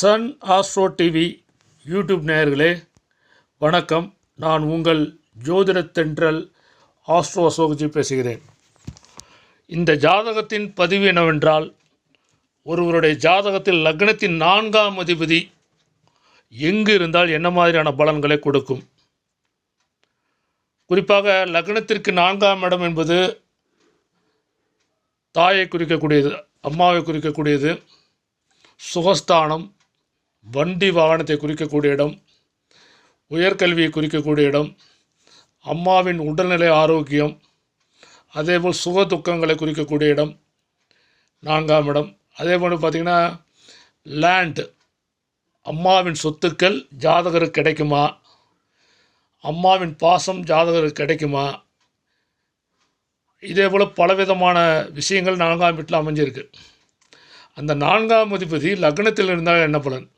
Sun astro TV YouTube நேயர்களே வணக்கம். நான் உங்கள் ஜோதிட தென்றல் ஆஸ்ட்ரோ அசோகஜி பேசுகிறேன். இந்த ஜாதகத்தின் பதிவு என்னவென்றால் ஒருவருடைய ஜாதகத்தில் லக்னத்தின் நான்காம் அதிபதி எங்கு இருந்தால் என்ன மாதிரியான பலன்களை கொடுக்கும்? குறிப்பாக லக்னத்திற்கு நான்காம் இடம் என்பது தாயை குறிக்கக்கூடியது அம்மாவை குறிக்கக்கூடியது சுகஸ்தானம் வண்டி வாகனத்தை குறிக்கக்கூடிய இடம் உயர்கல்வியை குறிக்கக்கூடிய இடம் அம்மாவின் உடல்நிலை ஆரோக்கியம் அதேபோல் சுக துக்கங்களை குறிக்கக்கூடிய இடம் நான்காம் இடம். அதே போல் பார்த்திங்கன்னா லேண்ட் அம்மாவின் சொத்துக்கள் ஜாதகருக்கு கிடைக்குமா? அம்மாவின் பாசம் ஜாதகருக்கு கிடைக்குமா? இதே போல் பலவிதமான விஷயங்கள் நான்காம் வீட்டில் அமைஞ்சிருக்கு. அந்த நான்காம் அதிபதி லக்னத்தில் இருந்தால் என்ன பலன்?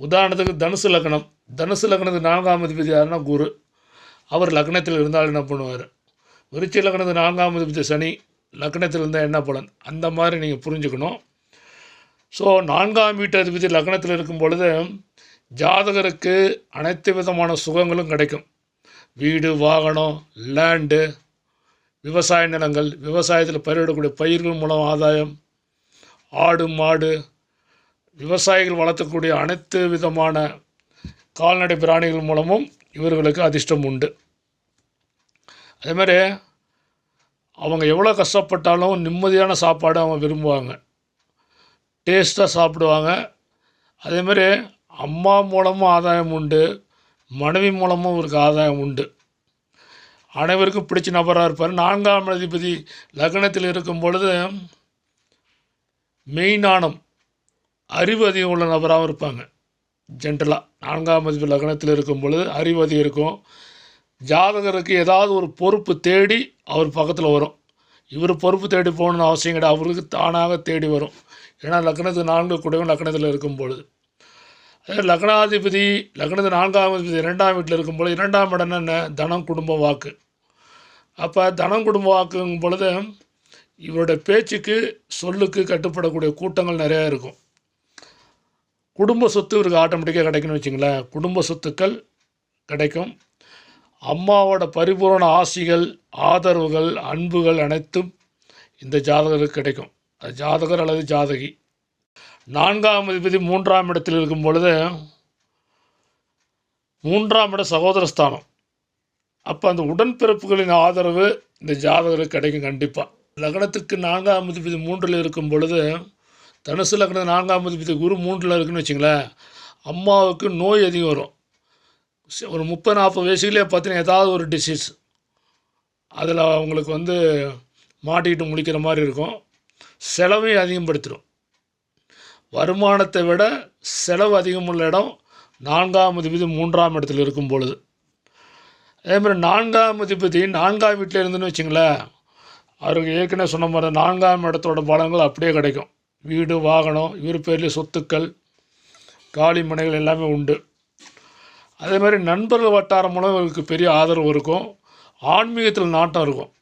உதாரணத்துக்கு தனுசு லக்னம். தனுசு லக்னத்துக்கு நான்காம் அதிபதி யாருன்னா குரு. அவர் லக்னத்தில் இருந்தால் என்ன பண்ணுவார்? விருச்சி லக்னத்து நான்காம் அதிபதி சனி லக்னத்தில் இருந்தால் என்ன பலன்? அந்த மாதிரி நீங்கள் புரிஞ்சுக்கணும். ஸோ நான்காம் வீட்டு அதிபதி லக்னத்தில் இருக்கும் பொழுது ஜாதகருக்கு அனைத்து விதமான சுகங்களும் கிடைக்கும். வீடு வாகனம் லேண்டு விவசாய நிலங்கள் விவசாயத்தில் பயிரிடக்கூடிய பயிர்கள் மூலம் ஆதாயம் ஆடு மாடு விவசாயிகள் வளர்த்தக்கூடிய அனைத்து விதமான கால்நடை பிராணிகள் மூலமும் இவர்களுக்கு அதிர்ஷ்டம் உண்டு. அதே மாதிரி அவங்க எவ்வளோ கஷ்டப்பட்டாலும் நிம்மதியான சாப்பாடு அவங்க விரும்புவாங்க. டேஸ்ட்டாக சாப்பிடுவாங்க. அதே மாதிரி அம்மா மூலமும் ஆதாயம் உண்டு. மனைவி மூலமும் இவருக்கு ஆதாயம் உண்டு. அனைவருக்கும் பிடிச்ச நபராக இருப்பார். நான்காம் அதிபதி லக்னத்தில் இருக்கும் பொழுது மெய்ஞானம் அறிவு அதிகம் உள்ள நபராகவும் இருப்பாங்க. ஜென்ரலாக நான்காம் அதிபதி லக்னத்தில் இருக்கும் பொழுது அறிவு அதிகம் இருக்கும். ஜாதகருக்கு ஏதாவது ஒரு பொறுப்பு தேடி அவர் பக்கத்தில் வரும். இவர் பொறுப்பு தேடி போகணுன்னு அவசியம் கிடையாது. அவருக்கு தானாக தேடி வரும். ஏன்னா லக்னத்து நான்கு கூடவும் லக்னத்தில் இருக்கும் பொழுது. அதே லக்னாதிபதி லக்னத்து நான்காம் அதிபதி இரண்டாம் வீட்டில் இருக்கும் பொழுது இரண்டாம் இடம் என்ன? தனம் குடும்ப வாக்கு. அப்போ தனம் குடும்ப வாக்குங்கும் பொழுது இவருடைய பேச்சுக்கு சொல்லுக்கு கட்டுப்படக்கூடிய கூட்டங்கள் நிறையா இருக்கும். குடும்ப சொத்து இவருக்கு ஆட்டோமேட்டிக்காக கிடைக்கும்னு வச்சுங்களேன். குடும்ப சொத்துக்கள் கிடைக்கும். அம்மாவோட பரிபூரண ஆசிகள் ஆதரவுகள் அன்புகள் அனைத்தும் இந்த ஜாதகருக்கு கிடைக்கும். அது ஜாதகர் அல்லது ஜாதகி. நான்காம் அதிபதி மூன்றாம் இடத்தில் இருக்கும் பொழுது மூன்றாம் இட சகோதரஸ்தானம். அப்போ அந்த உடன்பிறப்புகளின் ஆதரவு இந்த ஜாதகருக்கு கிடைக்கும் கண்டிப்பாக லக்னத்துக்கு நான்காம் அதிபதி மூன்றில் இருக்கும் பொழுது தனுசு லக்னம் நான்காம் அதிபதி குரு மூன்றில் இருக்குன்னு வச்சுங்களேன் அம்மாவுக்கு நோய் அதிகம் வரும். ஒரு முப்பது நாற்பது வயசுலேயே பார்த்தீங்கன்னா ஏதாவது ஒரு டிசீஸ் அதில் அவங்களுக்கு வந்து மாட்டிக்கிட்டு முழிக்கிற மாதிரி இருக்கும். செலவையும் அதிகப்படுத்திடும். வருமானத்தை விட செலவு அதிகமுள்ள இடம் நான்காம் அதிபதி மூன்றாம் இடத்துல இருக்கும் பொழுது. அதே மாதிரி நான்காம் அதிபதி நான்காம் வீட்டில் இருந்துன்னு வச்சுங்களேன் அவருக்கு ஏற்கனவே சொன்ன மாதிரி நான்காம் இடத்தோட பலங்கள் அப்படியே கிடைக்கும். வீடு வாகனம் இவர் பேர்லேயே சொத்துக்கள் காலி மனைகள் எல்லாமே உண்டு. அதே மாதிரி நண்பர்கள் வட்டாரம் மூலம் இவருக்கு பெரிய ஆதரவு இருக்கும். ஆன்மீகத்தில் நாட்டம் இருக்கும்.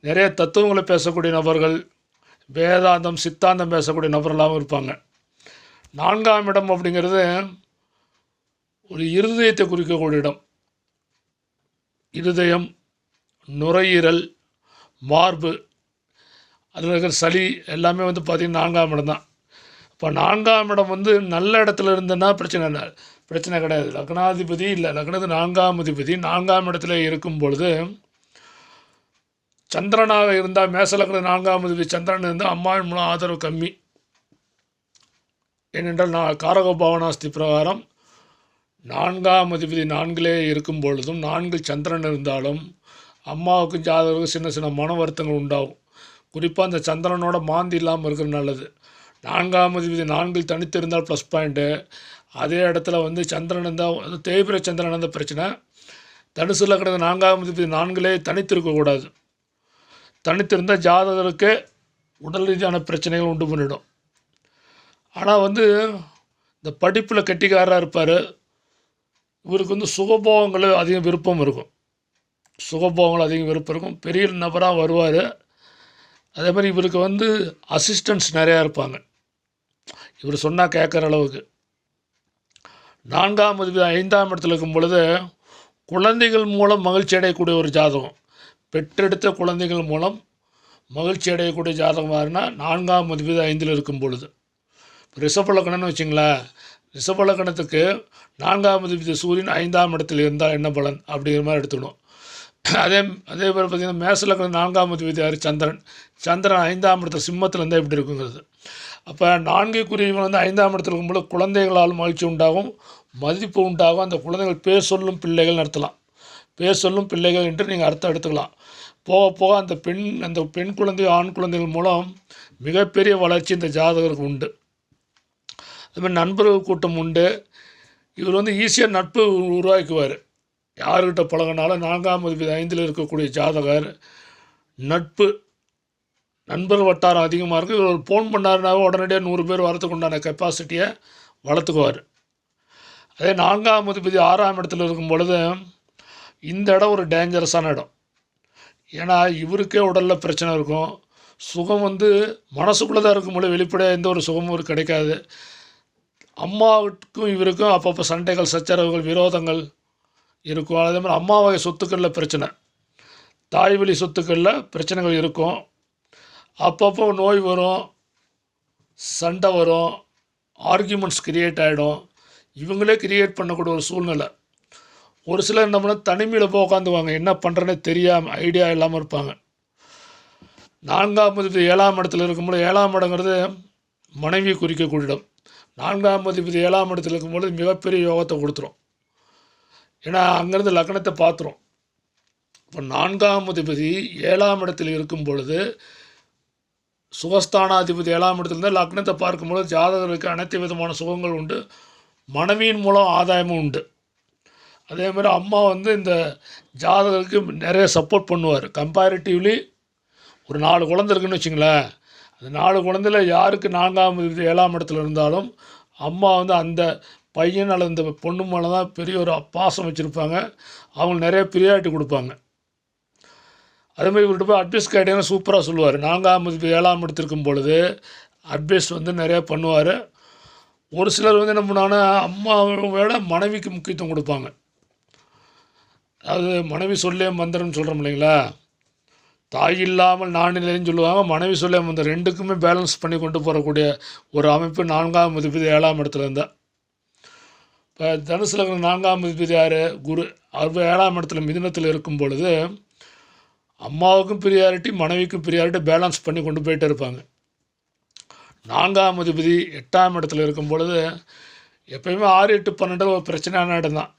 நிறைய தத்துவங்களை பேசக்கூடிய நபர்கள் வேதாந்தம் சித்தாந்தம் பேசக்கூடிய நபர்களாகவும் இருப்பாங்க. நான்காம் இடம் அப்படிங்கிறது ஒரு இருதயத்தை குறிக்கக்கூடிய இடம். இருதயம் நுரையீரல் மார்பு அதில் இருக்கிற சளி எல்லாமே வந்து பார்த்திங்கன்னா நான்காம் இடம் தான். இப்போ நான்காம் இடம் வந்து நல்ல இடத்துல இருந்ததுன்னா பிரச்சனை இல்லை. பிரச்சனை கிடையாது. லக்னாதிபதி இல்லை. லக்னத்து நான்காம் அதிபதி. நான்காம் இடத்துல இருக்கும் பொழுது சந்திரனாக இருந்தால் மேச லக்னம் நான்காம் அதிபதி சந்திரன் இருந்தால் அம்மாவின் மூலம் ஆதரவு கம்மி. ஏனென்றால் நான் காரக பாவனாஸ்தி பிரகாரம் நான்காம் அதிபதி நான்கிலே இருக்கும் பொழுதும் நான்கு சந்திரன் இருந்தாலும் அம்மாவுக்கும் ஜாதகருக்கும் சின்ன சின்ன மன வருத்தங்கள் உண்டாகும். குறிப்பாக அந்த சந்திரனோட மாந்தி இல்லாமல் இருக்கிறது நல்லது. நான்காம் அதிபதி நான்கில் தனித்து இருந்தால் ப்ளஸ் பாயிண்ட்டு அதே இடத்துல வந்து சந்திரன் இருந்தால் தேய்பிர சந்திரன் இருந்த பிரச்சனை. தனுசில் கிடந்த நான்காம் அதிபதி நான்கிலே தனித்திருக்கக்கூடாது தனித்திருந்தால் ஜாதகருக்கு உடல் ரீதியான பிரச்சனைகள் உண்டு பண்ணிடும். ஆனால் வந்து இந்த படிப்பில் கெட்டிக்காரராக இருப்பார். இவருக்கு வந்து சுகபோகங்கள் அதிகம் விருப்பம் இருக்கும். சுகபோகங்கள் அதிகம் விருப்பம் இருக்கும். பெரிய நபராக வருவார். அதே மாதிரி இவருக்கு வந்து அசிஸ்டன்ஸ் நிறையா இருப்பாங்க. இவர் சொன்னால் கேட்குற அளவுக்கு. நான்காம் ஐந்தாம் இடத்துல இருக்கும் பொழுது குழந்தைகள் மூலம் மகிழ்ச்சி அடையக்கூடிய ஒரு ஜாதகம். பெற்றெடுத்த குழந்தைகள் மூலம் மகிழ்ச்சி அடையக்கூடிய ஜாதகம் யாருன்னா நான்காம் அதிபதி ஐந்தில் இருக்கும் பொழுது. இப்போ ரிஷபலக்கணம்னு வச்சுங்களேன். ரிஷபலக்கணத்துக்கு நான்காம் அதிபதி சூரியன் ஐந்தாம் இடத்துல இருந்தால் என்ன பலன்? அப்படிங்கிற மாதிரி எடுத்துக்கணும். அதே அதே மாதிரி பார்த்திங்கன்னா மேசலக்கணம் நான்காம் அதிபதி சந்திரன். சந்திரன் ஐந்தாம் இடத்துல சிம்மத்தில் இருந்தால் எப்படி இருக்குங்கிறது. அப்போ நான்கு குறிவுகள் வந்து ஐந்தாம் இடத்துல இருக்கும்போது குழந்தைகளால் மகிழ்ச்சி உண்டாகும் மதிப்பு உண்டாகும். அந்த குழந்தைகள் பேர் சொல்லும் பிள்ளைகள் நடத்தலாம். பேர் சொல்லும் பிள்ளைகள் என்று நீங்கள் அர்த்தம் எடுத்துக்கலாம். போக போக அந்த பெண் அந்த பெண் குழந்தை ஆண் குழந்தைகள் மூலம் மிகப்பெரிய வளர்ச்சி இந்த ஜாதகருக்கு உண்டு. அதுமாதிரி நண்பர்கள் கூட்டம் உண்டு. இவர் வந்து ஈஸியாக நட்பு உருவாக்குவார். யாருக்கிட்ட பழகினாலும் நான்காம் அதிபதி ஐந்தில் இருக்கக்கூடிய ஜாதகர் நட்பு நண்பர் வட்டாரம் அதிகமாக இருக்குது இவர் ஃபோன் பண்ணாருனாவே உடனடியாக நூறு பேர் வரத்துக்கு உண்டான கெப்பாசிட்டியை வளர்த்துக்குவார். அதே நான்காம் அதிபதி ஆறாம் இடத்துல இருக்கும் பொழுது இந்த இடம் ஒரு டேஞ்சரஸான இடம். ஏன்னா இவருக்கே உடலில் பிரச்சனை இருக்கும். சுகம் வந்து மனசுக்குள்ளே தான் இருக்கும் பொழுது வெளிப்படையாக எந்த ஒரு சுகமும் கிடைக்காது. அம்மாவுக்கும் இவருக்கும் அப்பப்போ சண்டைகள் சச்சரவுகள் விரோதங்கள் இருக்கும். அதே மாதிரி அம்மா வகை சொத்துக்களில் பிரச்சனை. தாய் வழி சொத்துக்களில் பிரச்சனைகள் இருக்கும். அப்பப்போ நோய் வரும் சண்டை வரும் ஆர்கியூமெண்ட்ஸ் கிரியேட் ஆகிடும் இவங்களே கிரியேட் பண்ணக்கூடிய ஒரு சூழ்நிலை. ஒரு சிலர் என்ன பண்ண தனிமையில் போய் உட்காந்துவாங்க என்ன பண்ணுறேன்னே தெரியாமல் ஐடியா இல்லாமல் இருப்பாங்க. நான்காம் அதிபதி ஏழாம் இடத்துல இருக்கும்போது ஏழாம் இடங்கிறது மனைவி குறிக்கக்கூடிய இடம் நான்காம் அதிபதி ஏழாம் இடத்துல இருக்கும்போது மிகப்பெரிய யோகத்தை கொடுத்துரும். ஏன்னா அங்கேருந்து லக்னத்தை பார்த்துரும் இப்போ நான்காம் அதிபதி ஏழாம் இடத்தில் இருக்கும் பொழுது சுகஸ்தானாதிபதி ஏழாம் இடத்துல இருந்தால் லக்னத்தை பார்க்கும்பொழுது ஜாதகருக்கு அனைத்து விதமான சுகங்கள் உண்டு. மனைவியின் மூலம் ஆதாயமும் உண்டு. அதே மாதிரி அம்மா வந்து இந்த ஜாதகருக்கு நிறைய சப்போர்ட் பண்ணுவார். கம்பேரிட்டிவ்லி ஒரு நாலு குழந்தை இருக்குன்னு வச்சுங்களேன். அந்த நாலு குழந்தையில் யாருக்கு நான்காம் இது ஏழாம் இடத்துல இருந்தாலும் அம்மா வந்து அந்த பையன் அல்லது இந்த பொண்ணு மேலே தான் பெரிய ஒரு பாசம் வச்சுருப்பாங்க. அவங்க நிறைய ப்ரியாரிட்டி கொடுப்பாங்க. அதே மாதிரி இவர்கிட்ட போய் அட்வைஸ் கேட்டீங்கன்னா சூப்பராக சொல்லுவார். நான்காம் ஏழாம் எடுத்திருக்கும் பொழுது அட்வைஸ் வந்து நிறையா பண்ணுவார். ஒரு சிலர் வந்து என்ன பண்ணாங்கன்னா அம்மாவை விட மனைவிக்கு முக்கியத்துவம் கொடுப்பாங்க. அதாவது மனைவி சொல்லே மந்திரம்னு சொல்கிறோம் இல்லைங்களா? தாய் இல்லாமல் நான் இல்லைன்னு சொல்லுவாங்க. மனைவி சொல்லே மந்திரம். ரெண்டுக்குமே பேலன்ஸ் பண்ணி கொண்டு போகக்கூடிய ஒரு அமைப்பு நான்காம் அதிபதி ஏழாம் இடத்துல இருந்தால் தனுசு லக்னம் நான்காம் அதிபதி யார் குரு அறுபது ஏழாம் இடத்துல மிதினத்தில் இருக்கும் பொழுது அம்மாவுக்கும் ப்ரியாரிட்டி மனைவிக்கும் ப்ரியாரிட்டி பேலன்ஸ் பண்ணி கொண்டு போயிட்டே இருப்பாங்க. நான்காம் அதிபதி எட்டாம் இடத்துல இருக்கும் பொழுது எப்பயுமே ஆறு எட்டு பன்னெண்டு ஒரு பிரச்சனையான இடம் தான்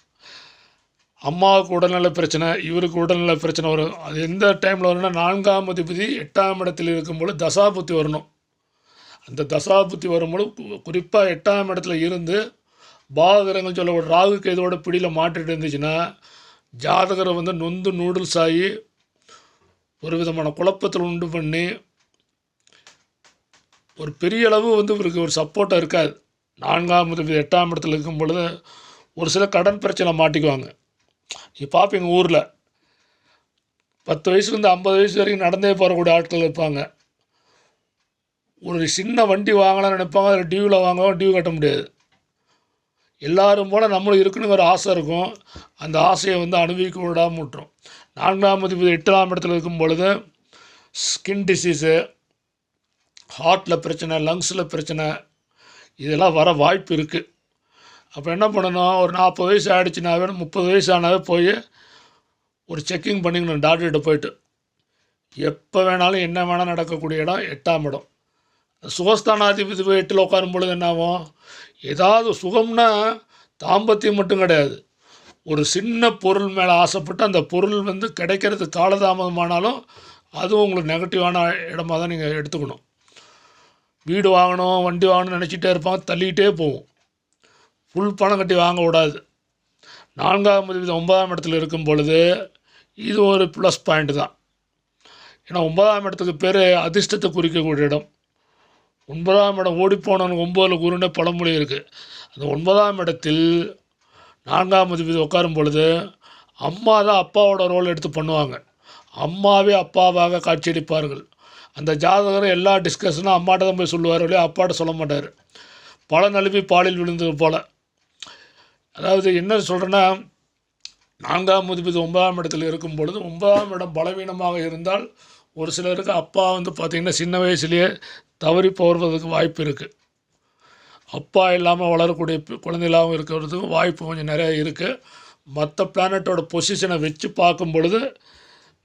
அம்மாவுக்கு உடல்நல பிரச்சனை இவருக்கு உடல்நல பிரச்சனை வரும். அது எந்த டைமில் வரும்னா நான்காம் அதிபதி எட்டாம் இடத்தில் இருக்கும்போது தசாபுத்தி வரணும். அந்த தசாபுத்தி வரும்போது குறிப்பாக எட்டாம் இடத்துல இருந்து பாககிரகங்கள் சொல்ல ஒரு ராகு கேதோட பிடியில் மாட்டிட்டு இருந்துச்சுன்னா ஜாதகரை வந்து நொந்து நூடுல்ஸ் ஆகி ஒரு விதமான குழப்பத்தில் உண்டு பண்ணி ஒரு பெரிய அளவு வந்து இவருக்கு ஒரு சப்போர்ட்டாக இருக்காது. நான்காம் இது எட்டாம் இடத்துல இருக்கும் பொழுது ஒரு சில கடன் பிரச்சனை மாட்டிக்குவாங்க. இப்போ பார்ப்பீங்க ஊரில். பத்து வயசுலேருந்து ஐம்பது வயசு வரைக்கும் நடந்தே போகக்கூடிய ஆட்கள் இருப்பாங்க. ஒரு சின்ன வண்டி வாங்கலாம்னு நினைப்பாங்க அதில் டியூவில் வாங்குவோம் டியூ கட்ட முடியாது. எல்லாரும் போல் நம்மளும் இருக்கணுங்கிற ஆசை இருக்கும். அந்த ஆசையை வந்து அனுபவிக்க விடாமல் விட்டுரும் நான்காம் அதிபதி எட்டாம் இடத்துல இருக்கும் பொழுது ஸ்கின் டிசீஸு ஹார்ட்டில் பிரச்சனை லங்ஸில் பிரச்சனை இதெல்லாம் வர வாய்ப்பு இருக்குது அப்போ என்ன பண்ணணும்? ஒரு நாற்பது வயசு ஆகிடுச்சுனாவே முப்பது வயசு ஆனாவே போய் ஒரு செக்கிங் பண்ணிக்கணும் டாக்டர்கிட்ட போயிட்டு. எப்போ வேணாலும் என்ன வேணால் நடக்கக்கூடிய இடம் எட்டாம் இடம். சுகஸ்தானாதிபதி போய் எட்டில் உட்காரும் பொழுது என்ன ஆகும்? ஏதாவது சுகம்னா தாம்பத்தியம் மட்டும் கிடையாது. ஒரு சின்ன பொருள் மேலே ஆசைப்பட்டு அந்த பொருள் வந்து கிடைக்கிறது காலதாமதமானாலும் அதுவும் உங்களுக்கு நெகட்டிவான இடமா தான் நீங்கள் எடுத்துக்கணும். வீடு வாங்கணும் வண்டி வாங்கணும்னு நினச்சிட்டே இருப்பாங்க தள்ளிக்கிட்டே போகும் ஃபுல் பணம் கட்டி வாங்க விடாது. நான்காம் அதிபதி ஒன்பதாம் இடத்துல இருக்கும் பொழுது இது ஒரு ப்ளஸ் பாயிண்ட் தான். ஏன்னா ஒன்பதாம் இடத்துக்கு பேர் அதிர்ஷ்டத்தை குறிக்கக்கூடிய இடம். ஒன்பதாம் இடம் ஓடிப்போனவன் ஒம்பதில் குருன்னு பழமொழி இருக்குது அந்த ஒன்பதாம் இடத்தில் நான்காம் அதிபதி உட்காரும் பொழுது அம்மா தான் அப்பாவோட ரோல் எடுத்து பண்ணுவாங்க. அம்மாவே அப்பாவாக காட்சியளிப்பார்கள். அந்த ஜாதகர் எல்லா டிஸ்கஷனும் அம்மாட்ட தான் போய் சொல்லுவார் இல்லையா? அப்பாட்ட சொல்ல மாட்டார். பல நழுவி பாலில் விழுந்தது போல். அதாவது என்ன சொல்கிறேன்னா நான்காம் முதிபதி ஒன்பதாம் இடத்தில் இருக்கும் பொழுது ஒன்பதாம் இடம் பலவீனமாக இருந்தால் ஒரு சிலருக்கு அப்பா வந்து பார்த்திங்கன்னா சின்ன வயசுலேயே தவறி போகிறதுக்கு வாய்ப்பு இருக்குது அப்பா இல்லாமல் வளரக்கூடிய குழந்தைகளாகவும் இருக்கிறதுக்கும் வாய்ப்பு கொஞ்சம் நிறையா இருக்குது மற்ற பிளானட்டோட பொசிஷனை வச்சு பார்க்கும் பொழுது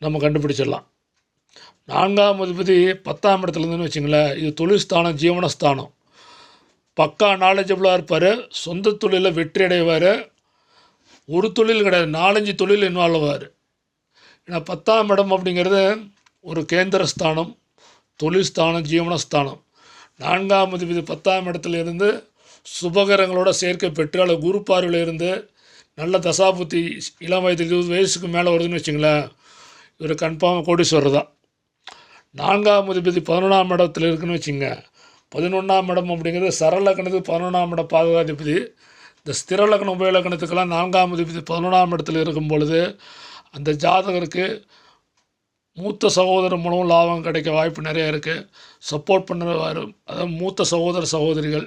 நம்ம கண்டுபிடிச்சிடலாம். நான்காம் அதிபதி பத்தாம் இடத்துல வச்சுங்களேன் இது தொழில்ஸ்தானம் ஜீவனஸ்தானம். பக்கா நாலேஜபிளாக இருப்பார் சொந்த தொழிலில் வெற்றி அடைவார் ஒரு தொழில் கிடையாது நாலஞ்சு தொழில் இன்வால்வ் ஆவார். ஏன்னா பத்தாம் இடம் அப்படிங்கிறது ஒரு கேந்திர தொழில்ஸ்தானம் ஸ்தானம் ஜீவனஸ்தானம் நான்காம் அதிபதி பத்தாம் இடத்துல இருந்து சுபகரங்களோட சேர்க்கை பெற்று அல்லது குரு பார்வையில் இருந்து நல்ல தசாபுத்தி இளம் வயது இருபது வயசுக்கு மேலே வருதுன்னு வச்சுங்களேன் இவர் கன்ஃபார்மாக கோடீஸ்வரர் தான். நான்காம் அதிபதி பதினொன்றாம் இடத்துல இருக்குன்னு வச்சுங்க பதினொன்றாம் இடம் அப்படிங்கிறது சரலக்கணத்துக்கு பதினொன்றாம் இடம் பாதுகாதிபதி. இந்த ஸ்திரலக்கணம் உபயலக்கணத்துக்கெல்லாம் நான்காம் அதிபதி பதினொன்றாம் இடத்துல இருக்கும் பொழுது அந்த ஜாதகருக்கு மூத்த சகோதரர் மூலம் லாபம் கிடைக்க வாய்ப்பு நிறைய இருக்குது சப்போர்ட் பண்ணுற அதாவது மூத்த சகோதர சகோதரிகள்.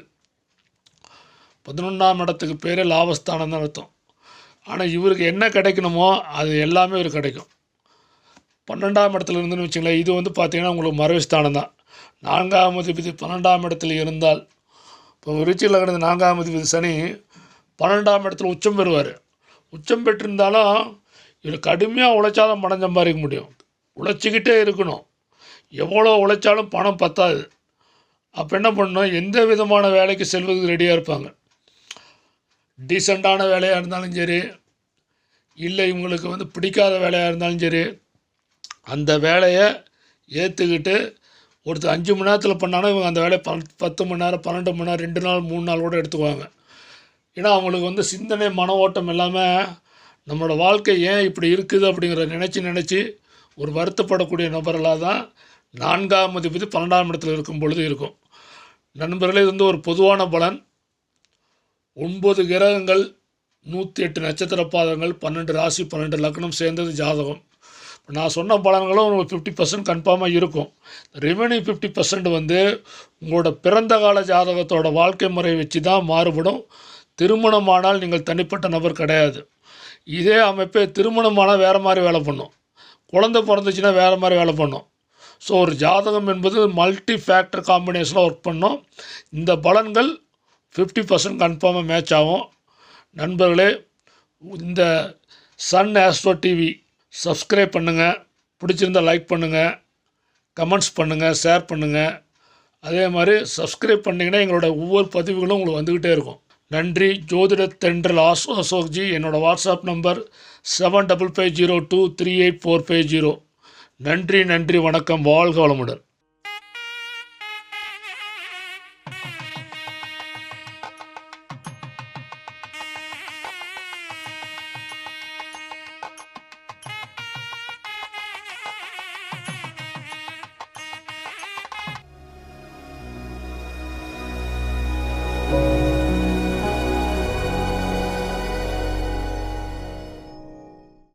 பதினொன்றாம் இடத்துக்கு பேர் லாபஸ்தானம் தான் அர்த்தம். ஆனால் இவருக்கு என்ன கிடைக்கணுமோ அது எல்லாமே இவருக்கு கிடைக்கும். பன்னெண்டாம் இடத்துல இருந்துன்னு வச்சுங்களேன் இது வந்து பார்த்திங்கன்னா உங்களுக்கு மறைவுஸ்தானம் தான். நான்காம் அதிபதி பன்னெண்டாம் இடத்துல இருந்தால் இப்போ விருச்சியில் கிடந்த நான்காம் அதிபதி சனி பன்னெண்டாம் இடத்துல உச்சம் பெறுவார். உச்சம் பெற்றிருந்தாலும் இவர் கடுமையாக உழைச்சாலும் பணம் சம்பாதிக்க முடியும். உழைச்சிக்கிட்டே இருக்கணும். எவ்வளோ உழைச்சாலும் பணம் பத்தாது. அப்போ என்ன பண்ணணும்? எந்த விதமான வேலைக்கு செல்வதுக்கு ரெடியாக இருப்பாங்க. டீசெண்டான வேலையாக இருந்தாலும் சரி இல்லை இவங்களுக்கு வந்து பிடிக்காத வேலையாக இருந்தாலும் சரி அந்த வேலையை ஏற்றுக்கிட்டு ஒருத்தர் அஞ்சு மணி நேரத்தில் பண்ணாலும் இவங்க அந்த வேலையை பன் பத்து மணி நேரம் பன்னெண்டு மணி நேரம் ரெண்டு நாள் மூணு நாள் கூட எடுத்துக்குவாங்க. ஏன்னா அவங்களுக்கு வந்து சிந்தனை மன ஓட்டம் இல்லாமல் நம்மளோட வாழ்க்கை ஏன் இப்படி இருக்குது அப்படிங்கிறத நினச்சி நினச்சி ஒரு வருத்தப்படக்கூடிய நபர்களாக தான் நான்காம் அதிபதி பன்னெண்டாம் இடத்துல இருக்கும் பொழுது இருக்கும். நண்பர்களே இது வந்து ஒரு பொதுவான பலன். ஒன்பது கிரகங்கள் நூற்றி எட்டு நட்சத்திர பாதங்கள் பன்னெண்டு ராசி பன்னெண்டு லக்னம் சேர்ந்தது ஜாதகம். நான் சொன்ன பலன்களும் ஒரு ஃபிஃப்டி பர்சன்ட் கன்ஃபார்மாக இருக்கும். ரிமைனிங் ஃபிஃப்டி பர்சன்ட் வந்து உங்களோட பிறந்த கால ஜாதகத்தோட வாழ்க்கை முறை வச்சு தான் மாறுபடும். திருமணமானால் நீங்கள் தனிப்பட்ட நபர் கிடையாது. இதே அமைப்பே திருமணமானால் வேறு மாதிரி வேலை பண்ணும். குழந்தை பிறந்துச்சுன்னா வேறு மாதிரி வேலை பண்ணும். ஸோ ஒரு ஜாதகம் என்பது மல்டி ஃபேக்டர் காம்பினேஷனில் ஒர்க் பண்ணோம். இந்த பலன்கள் ஃபிஃப்டி பர்சன்ட் கன்ஃபார்மாக மேட்ச் ஆகும். நண்பர்களே இந்த சன் ஆஸ்ட்ரோ டிவி சப்ஸ்கிரைப் பண்ணுங்கள் பிடிச்சிருந்தா லைக் பண்ணுங்கள் கமெண்ட்ஸ் பண்ணுங்கள் ஷேர் பண்ணுங்கள் அதே மாதிரி சப்ஸ்கிரைப் பண்ணிங்கன்னா எங்களோட ஒவ்வொரு பதிவுகளும் உங்களுக்கு வந்துக்கிட்டே இருக்கும். நன்றி ஜோதிடத்தென்றல் ஆசோ அசோக்ஜி. என்னோடய WhatsApp number seven double five zero two three eight four five zero நன்றி நன்றி வணக்கம். வாழ்க வளமுடன்.